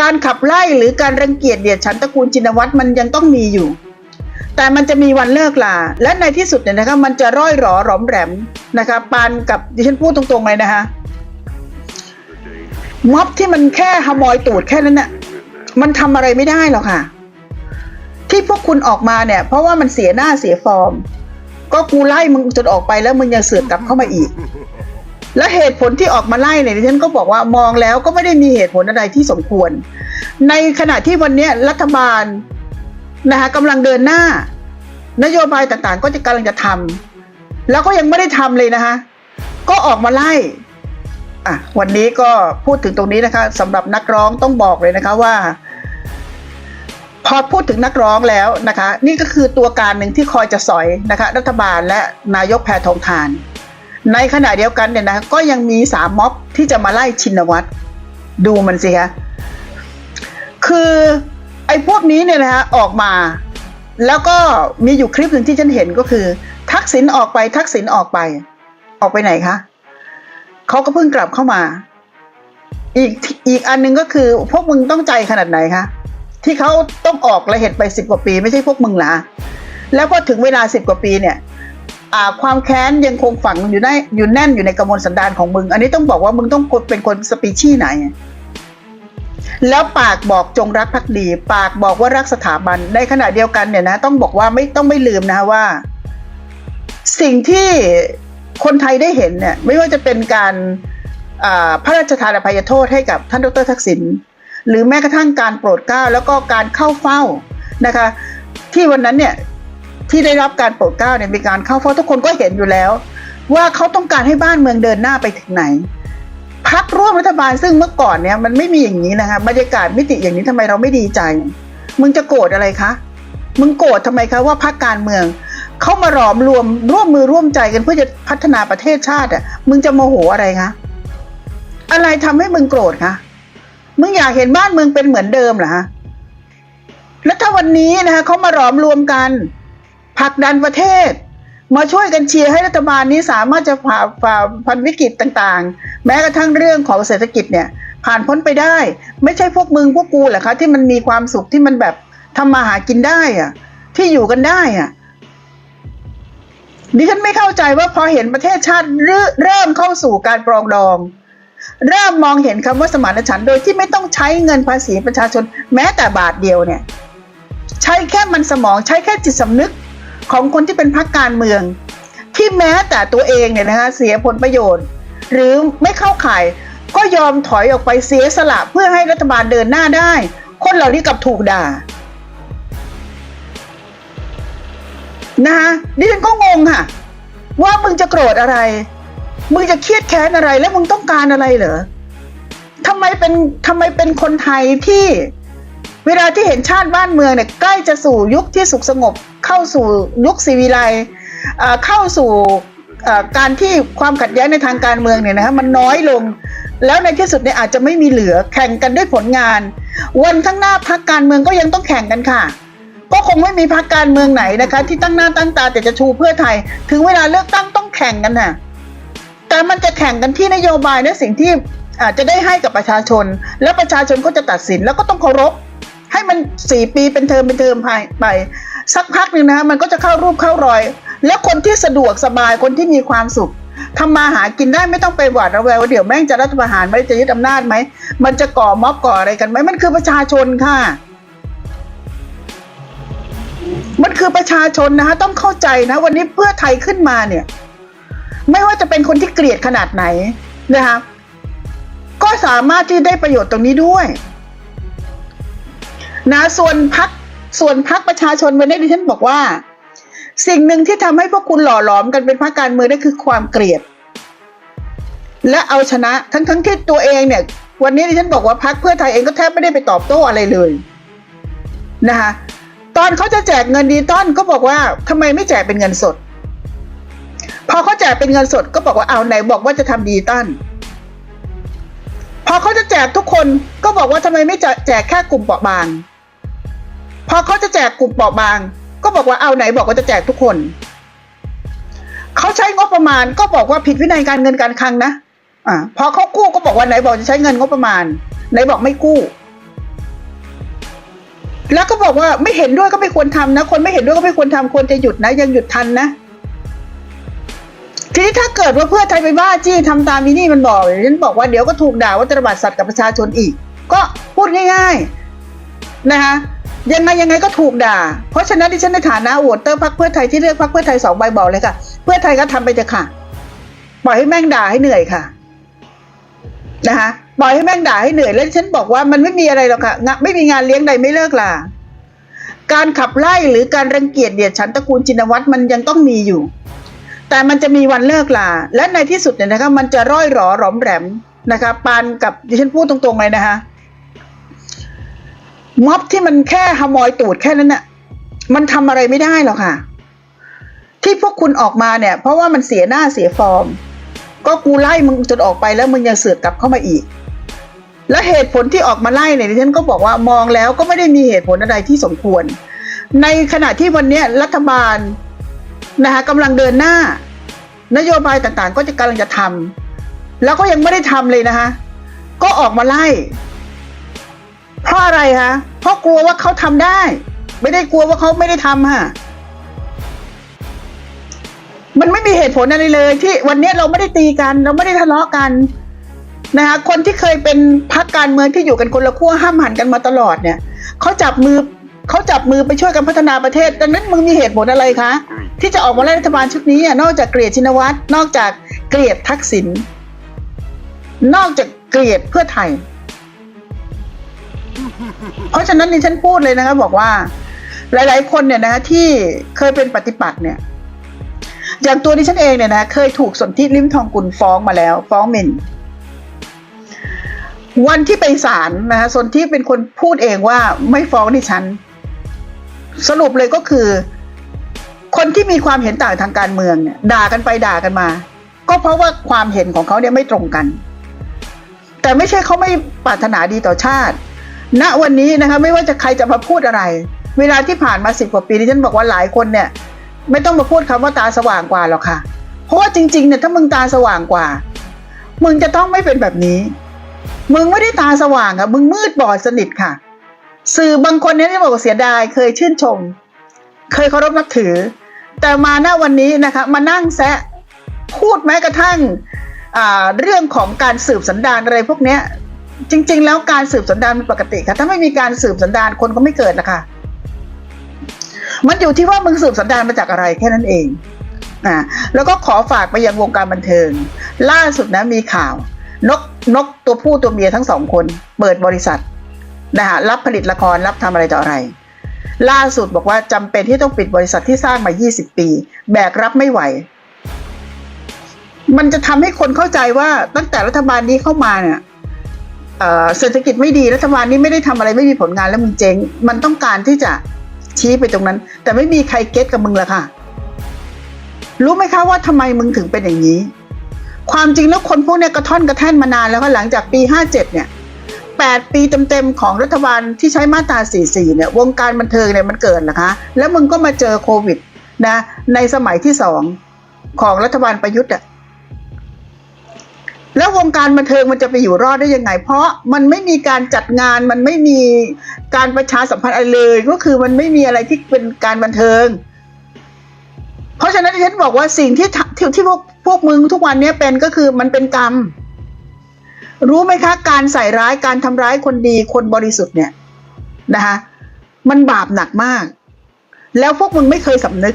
การขับไล่หรือการรังเกียจเดียดฉันตระกูลจินวัตรมันยังต้องมีอยู่ แต่มันจะมีวันเลิกลา และในที่สุดเนี่ยนะคะมันจะร่อยหรอหลอมแหลมนะคะปานกับดิฉันพูดตรงๆเลยนะคะม็อบที่มันแค่ขโมยตูดแค่นั้นน่ะมันทำอะไรไม่ได้หรอกค่ะ ที่พวกคุณออกมาเนี่ย เพราะว่ามันเสียหน้าเสียฟอร์ม ก็กูไล่มึงจนออกไปแล้วมึงยังเสือกกลับเข้ามาอีก และเหตุผลที่ออกมาไล่เนี่ยดิฉันก็บอกว่ามองแล้วก็ไม่ได้มีเหตุผลอะไรที่สมควร ในขณะที่วันนี้รัฐบาลนะคะกำลังเดินหน้า นโยบายต่างๆ ก็จะกำลังจะทำแล้วก็ยังไม่ได้ทำเลยนะคะ ก็ออกมาไล่อะวันนี้ก็พูดถึงตรงนี้นะคะสำหรับนักร้องต้องบอกเลยนะคะว่า พอพูดถึงนักร้องแล้วนะคะ นี่ก็คือตัวการหนึ่งที่คอยจะสอยนะคะ รัฐบาลและนายกแพทองทาน ในขณะเดียวกันเนี่ยนะก็ยังมีสามม็อบที่จะมาไล่ชินวัตรดูมันสิคะคือไอ้พวกนี้เนี่ยนะคะออกมา แล้วก็มีอยู่คลิปหนึ่งที่ฉันเห็นก็คือ ทักษิณออกไปทักษิณออกไป ออกไปไหนคะเขาก็เพิ่งกลับเข้ามา อีกอีกอันหนึงก็คือพวกมึงต้องใจขนาดไหนคะที่เขาต้องออกละเหตุไปสิบกว่าปี ไม่ใช่พวกมึงละแล้วพอถึงเวลาสิบกว่าปีเนี่ย ความแค้นยังคงฝังอยู่ในอยู่แน่นอยู่ในกระมวลสันดานของมึง อันนี้ต้องบอกว่ามึงต้องเป็นคนสปีชีส์ไหน แล้วปากบอกจงรักภักดี ปากบอกว่ารักสถาบันในขณะเดียวกันเนี่ยนะ ต้องบอกว่าไม่ต้องไม่ลืมนะว่า สิ่งที่คนไทยได้เห็นเนี่ยไม่ว่าจะเป็นการพระราชทานอภัยโทษให้กับท่านดรทักษิณหรือแม้กระทั่งการโปรดเกล้าแล้วก็การเข้าเฝ้านะคะ ที่วันนั้นเนี่ย ที่ได้รับการโปรดเกล้าเนี่ยมีการเข้าเฝ้าทุกคนก็เห็นอยู่แล้ว ว่าเขาต้องการให้บ้านเมืองเดินหน้าไปถึงไหนพักร่วมรัฐบาลซึ่งเมื่อก่อนเนี่ยมันไม่มีอย่างนี้นะคะบรรยากาศมิติอย่างนี้ทำไมเราไม่ดีใจ มึงจะโกรธอะไรคะมึงโกรธทำไมคะว่าพักการเมืองเขามาหลอมรวมร่วมมือร่วมใจกันเพื่อจะพัฒนาประเทศชาติอะมึงจะโมโหอะไรคะอะไรทำให้มึงโกรธคะมึงอยากเห็นบ้านเมืองเป็นเหมือนเดิมเหรอฮะแล้วถ้าวันนี้นะคะเขามาหลอมรวมกัน ผลักดันประเทศ มาช่วยกันเชียร์ให้รัฐบาลนี้สามารถจะผ่าฝ่าพันวิกฤตต่างๆ แม้กระทั่งเรื่องของเศรษฐกิจเนี่ย ผ่านพ้นไปได้ ไม่ใช่พวกมึงพวกกูเหรอคะที่มันมีความสุขที่มันแบบทำมาหากินได้อะที่อยู่กันได้อะดิฉันไม่เข้าใจว่าพอเห็นประเทศชาติเริ่มเริ่มเข้าสู่การปรองดอง เริ่มมองเห็นคำว่าสมานฉันท์โดยที่ไม่ต้องใช้เงินภาษีประชาชนแม้แต่บาทเดียวเนี่ย ใช้แค่มันสมองใช้แค่จิตสำนึก ของคนที่เป็นพรรคการเมือง ที่แม้แต่ตัวเองเนี่ยนะคะเสียผลประโยชน์ หรือไม่เข้าข่ายก็ยอมถอยออกไปเสียสละเพื่อให้รัฐบาลเดินหน้าได้ คนเหล่านี้กับถูกด่านะคะดิฉันก็งงค่ะ ว่ามึงจะโกรธอะไร มึงจะเครียดแค้นอะไร แล้วมึงต้องการอะไรเหรอทำไมเป็นทำไมเป็นคนไทยที่ เวลาที่เห็นชาติบ้านเมืองเนี่ยใกล้จะสู่ยุคที่สุขสงบ เข้าสู่ยุคศิวิไลเข้าสู่การที่ความขัดแย้งในทางการเมืองเนี่ยนะฮะมันน้อยลง แล้วในที่สุดเนี่ยอาจจะไม่มีเหลือแข่งกันด้วยผลงาน วันข้างหน้าพักการเมืองก็ยังต้องแข่งกันค่ะ ก็คงไม่มีพักการเมืองไหนนะคะ ที่ตั้งหน้าตั้งตาแต่จะชูเพื่อไทย ถึงเวลาเลือกตั้งต้องแข่งกันน่ะแต่มันจะแข่งกันที่นโยบายและสิ่งที่อาจจะได้ให้กับประชาชน แล้วประชาชนก็จะตัดสินแล้วก็ต้องเคารพ ให้มันสี่ปีเป็นเทอมเป็นเทอมไปไป สักพักหนึ่งนะมันก็จะเข้ารูปเข้ารอย แล้วคนที่สะดวกสบายคนที่มีความสุขทำมาหากินได้ไม่ต้องไปหวาดระแวงว่าเดี๋ยวแม่งจะรัฐประหารไหมจะยึดอำนาจไหมมันจะก่อม็อบก่ออะไรกันไหมมันคือประชาชนค่ะ มันคือประชาชนนะคะต้องเข้าใจนะ วันนี้เพื่อไทยขึ้นมาเนี่ย ไม่ว่าจะเป็นคนที่เกลียดขนาดไหนนะคะก็สามารถที่ได้ประโยชน์ตรงนี้ด้วย นะส่วนพักส่วนพักประชาชนวันนี้ดิฉันบอกว่า สิ่งหนึ่งที่ทำให้พวกคุณหล่อหลอมกันเป็นพรรคการเมืองนั่นคือความเกลียด และเอาชนะทั้งทั้งที่ตัวเองเนี่ย วันนี้ดิฉันบอกว่าพักเพื่อไทยเองก็แทบไม่ได้ไปตอบโต้อะไรเลยนะคะตอนเขาจะแจกเงินดีต้อนก็บอกว่าทำไมไม่แจกเป็นเงินสด พอเขาแจกเป็นเงินสดก็บอกว่าเอาไหนบอกว่าจะทำดีต้อนพอเขาจะแจกทุกคนก็บอกว่าทำไมไม่แจกแค่กลุ่มเปราะบาง พอเขาจะแจกกลุ่มเปราะบาง ก็บอกว่าเอาไหนบอกว่าจะแจกทุกคน เขาใช้งบประมาณก็บอกว่าผิดวินัยการเงินการคลังนะอ่าพอเขากู้ก็บอกว่าไหนบอกจะใช้เงินงบประมาณ ไหนบอกไม่กู้ แล้วก็บอกว่าไม่เห็นด้วยก็ไม่ควรทำนะ คนไม่เห็นด้วยก็ไม่ควรทำควรจะหยุดนะ ยังหยุดทันนะทีนี้ถ้าเกิดว่าเพื่อไทยไปบ้าจี้ทำตามมินี่มันบอกฉันบอกว่าเดี๋ยวก็ถูกด่าว่าตระบาดสัตว์กับประชาชนอีก ก็พูดง่าย ๆ นะคะ ยังไงยังไงก็ถูกด่า เพราะฉะนั้นที่ฉันในฐานะโหวตเตอร์พรรคเพื่อไทยที่เลือกพรรคเพื่อไทยสองใบบอกเลยค่ะ เพื่อไทยก็ทำไปเถอะค่ะ ปล่อยให้แม่งด่าให้เหนื่อยค่ะ นะคะปล่อยให้แม่งด่าให้เหนื่อย แล้วฉันบอกว่ามันไม่มีอะไรหรอกค่ะงะไม่มีงานเลี้ยงใดไม่เลิกลาการขับไล่หรือการรังเกียจเดียดฉันตระกูลจินวัตรมันยังต้องมีอยู่ แต่มันจะมีวันเลิกลาและในที่สุดเนี่ยนะคะมันจะร่อยหรอหลอมแหลมนะคะปานกับดิฉันพูดตรงๆเลยนะคะ ม็อบที่มันแค่ขโมยตูดแค่นั้นน่ะ มันทำอะไรไม่ได้หรอกค่ะ ที่พวกคุณออกมาเนี่ย เพราะว่ามันเสียหน้าเสียฟอร์ม ก็กูไล่มึงจนออกไปแล้วมึงยังเสือกกลับเข้ามาอีก และเหตุผลที่ออกมาไล่เนี่ยดิฉันก็บอกว่ามองแล้วก็ไม่ได้มีเหตุผลอะไรที่สมควร ในขณะที่วันนี้รัฐบาลนะคะกำลังเดินหน้า นโยบายต่างๆ ก็จะกำลังจะทำแล้วก็ยังไม่ได้ทำเลยนะคะก็ออกมาไล่ ราะอะไรคะเพราะกลัวว่าเขาทำได้ ไม่ได้กลัวว่าเขาไม่ได้ทำค่ะมันไม่มีเหตุผลอะไรเลย ที่วันนี้เราไม่ได้ตีกัน เราไม่ได้ทะเลาะกันนะคะคนที่เคยเป็นพรรคการเมืองที่อยู่กันคนละขั้วห้ามหันกันมาตลอดเนี่ยเขาจับมือเขาจับมือไปช่วยกันพัฒนาประเทศ ดังนั้นมึงมีเหตุผลอะไรคะที่จะออกมาไล่รัฐบาลชุดนี้อะนอกจากเกลียดชินวัตรนอกจากเกลียดทักษิณนอกจากเกลียดเพื่อไทย เพราะฉะนั้นนี่ฉันพูดเลยนะคะบอกว่า หลาย ๆ คนเนี่ยนะคะที่เคยเป็นปฏิปักษ์เนี่ยอย่างตัวดิฉันเองเนี่ยนะเคยถูกสนธิริมทองกุลฟ้องมาแล้ว ฟ้องหมิ่นวันที่ไปศาลนะคะสนธิเป็นคนพูดเองว่าไม่ฟ้องดิฉัน สรุปเลยก็คือ คนที่มีความเห็นต่างทางการเมืองเนี่ยด่ากันไปด่ากันมา ก็เพราะว่าความเห็นของเขาเนี่ยไม่ตรงกัน แต่ไม่ใช่เขาไม่ปรารถนาดีต่อชาติ ณวันนี้นะคะไม่ว่าจะใครจะมาพูดอะไร เวลาที่ผ่านมาสิบกว่าปีที่ฉันบอกว่าหลายคนเนี่ยไม่ต้องมาพูดคำว่าตาสว่างกว่าหรอกค่ะ เพราะว่าจริงๆเนี่ยถ้ามึงตาสว่างกว่า มึงจะต้องไม่เป็นแบบนี้ มึงไม่ได้ตาสว่างอะมึงมืดบอดสนิทค่ะ สื่อบางคนเนี่ยที่บอกเสียดายเคยชื่นชม เคยเคารพนับถือ แต่มาหน้าวันนี้นะคะ มานั่งแซะพูดแม้กระทั่งเรื่องของการสืบสันดานอะไรพวกเนี้ย จริง ๆ แล้วการสืบสันดานเป็นปกติค่ะ ถ้าไม่มีการสืบสันดานคนก็ไม่เกิดนะคะมันอยู่ที่ว่ามึงสืบสันดานมาจากอะไรแค่นั้นเองอ่าแล้วก็ขอฝากไปยังวงการบันเทิง ล่าสุดนะมีข่าว นกนกตัวผู้ตัวเมียทั้งสองคน เปิดบริษัทนะคะรับผลิตละครรับทำอะไรต่ออะไร ล่าสุดบอกว่าจำเป็นที่ต้องปิดบริษัทที่สร้างมา 20 ปี แบกรับไม่ไหว มันจะทำให้คนเข้าใจว่าตั้งแต่รัฐบาลนี้เข้ามาเนี่ย เศรษฐกิจไม่ดีรัฐบาลนี้ไม่ได้ทำอะไรไม่มีผลงานแล้วมึงเจ๊งมันต้องการที่จะชี้ไปตรงนั้น แต่ไม่มีใครเก็ตกับมึงละค่ะ รู้ไหมคะว่าทำไมมึงถึงเป็นอย่างนี้ ความจริงแล้วคนพวกเนี้ยกระท่อนกระแท่นมานานแล้วก็หลังจากปีห้าเจ็ดเนี่ยแปดปีเต็มๆของรัฐบาลที่ใช้มาตราสี่สี่เนี่ย วงการบันเทิงเนี่ยมันเกิดนะคะ แล้วมึงก็มาเจอโควิดนะ ในสมัยที่สองของรัฐบาลประยุทธ์อะ แล้ววงการบันเทิงมันจะไปอยู่รอดได้ยังไง เพราะมันไม่มีการจัดงานมันไม่มีการประชาสัมพันธ์อะไรเลย ก็คือมันไม่มีอะไรที่เป็นการบันเทิง เพราะฉะนั้นฉันบอกว่าสิ่งที่ทที่ที่พวกพวกมึงทุกวันนี้เป็นก็คือมันเป็นกรรม รู้ไหมคะ การใส่ร้ายการทำร้ายคนดีคนบริสุทธิ์เนี่ยนะคะมันบาปหนักมาก แล้วพวกมึงไม่เคยสำนึก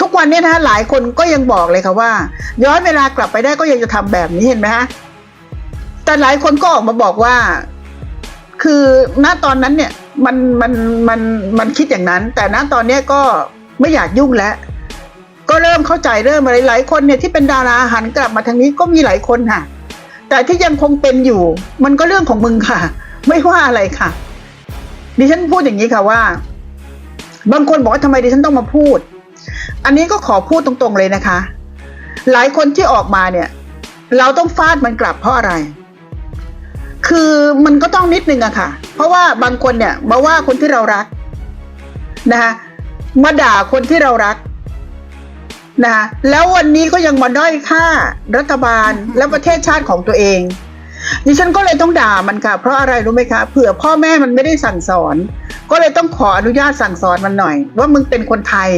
ทุกวันเนี้นะหลายคนก็ยังบอกเลยค่ะว่า ย้อนเวลากลับไปได้ก็ยังจะทำแบบนี้เห็นไหมฮะแต่หลายคนก็ออกมาบอกว่า คือณตอนนั้นเนี่ยมันมันมันมันคิดอย่างนั้น แต่ณตอนเนี้ก็ไม่อยากยุ่งแล้ว ก็เริ่มเข้าใจเริ่มอะไรหลายคนเนี่ยที่เป็นดาราหันกลับมาทางนี้ก็มีหลายคนค่ะ แต่ที่ยังคงเป็นอยู่ มันก็เรื่องของมึงค่ะ ไม่ว่าอะไรค่ะดิฉันพูดอย่างนี้ค่ะว่า บางคนบอกว่าทำไมดิฉันต้องมาพูด อันนี้ก็ขอพูดตรงๆเลยนะคะ หลายคนที่ออกมาเนี่ย เราต้องฟาดมันกลับเพราะอะไร คือมันก็ต้องนิดนึงอะค่ะ เพราะว่าบางคนเนี่ยมาว่าคนที่เรารักนะคะมาด่าคนที่เรารักนะคะแล้ววันนี้ก็ยังมาด้อยค่ารัฐบาลและประเทศชาติของตัวเองดิฉันก็เลยต้องด่ามันค่ะ เพราะอะไรรู้ไหมคะเผื่อพ่อแม่มันไม่ได้สั่งสอน ก็เลยต้องขออนุญาตสั่งสอนมันหน่อย ว่ามึงเป็นคนไทย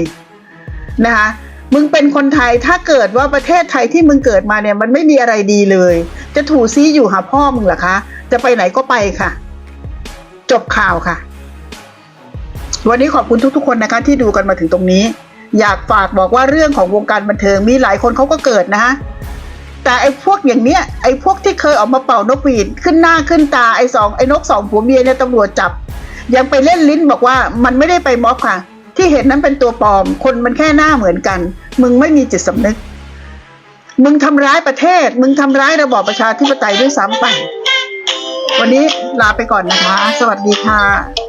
นะคะมึงเป็นคนไทยถ้าเกิดว่าประเทศไทยที่มึงเกิดมาเนี่ยมันไม่มีอะไรดีเลย จะถูซีอยู่หาพ่อมึงเหรอคะ จะไปไหนก็ไปค่ะ จบข่าวค่ะ วันนี้ขอบคุณทุกๆคนนะคะ ที่ดูกันมาถึงตรงนี้ อยากฝากบอกว่าเรื่องของวงการบันเทิงมีหลายคนเขาก็เกิดนะคะแต่ไอ้พวกอย่างเนี้ยไอ้พวกที่เคยออกมาเป่านกหวีดขึ้นหน้าขึ้นตาไอ้สองไอ้นกสองผัวเมียเนี่ยตำรวจจับ ยังไปเล่นลิ้นบอกว่ามันไม่ได้ไปม็อบค่ะ ที่เห็นนั้นเป็นตัวปลอม คนมันแค่หน้าเหมือนกัน มึงไม่มีจิตสำนึก มึงทำร้ายประเทศ มึงทำร้ายระบอบประชาธิปไตยด้วยซ้ำไป วันนี้ลาไปก่อนนะคะ สวัสดีค่ะ